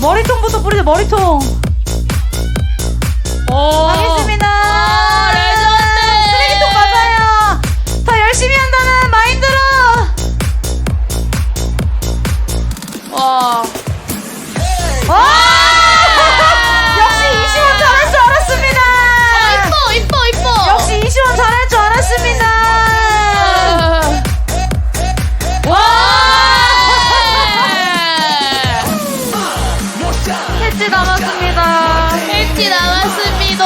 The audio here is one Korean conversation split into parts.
머리통부터 뿌리자 머리통. 1티 남았습니다. 1티 남았습니다.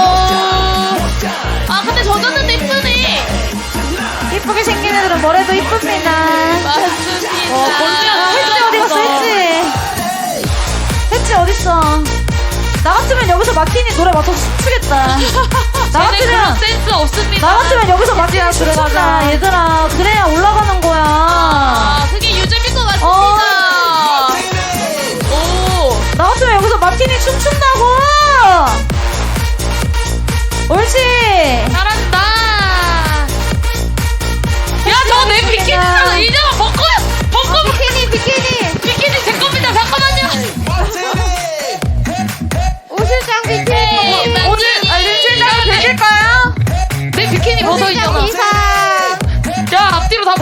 아, 근데 젖었는데 이쁘네. 이쁘게 생긴 애들은 뭐래도 이쁩니다. 맞습니다. 햇지 어, 어디 갔어, 햇지. 햇지 어딨어. 나 같으면 여기서 마키니 노래 맞춰서 춤추겠다. 나 같으면. 센스 없습니다. 나 같으면 여기서 마키니 춤춘다. 얘들아. 마틴이 춤춘다고! 옳지! 잘한다! 야, 저 내 비키니 잖아 이제 벗고! 벗고! 비키니, 비키니! 비키니 제 겁니다, 잠깐만요! 옷실장 비키니! 오늘, 아니, 실장 되실까요? 내 비키니 벗어 있잖아 이상! 야, 앞뒤로 다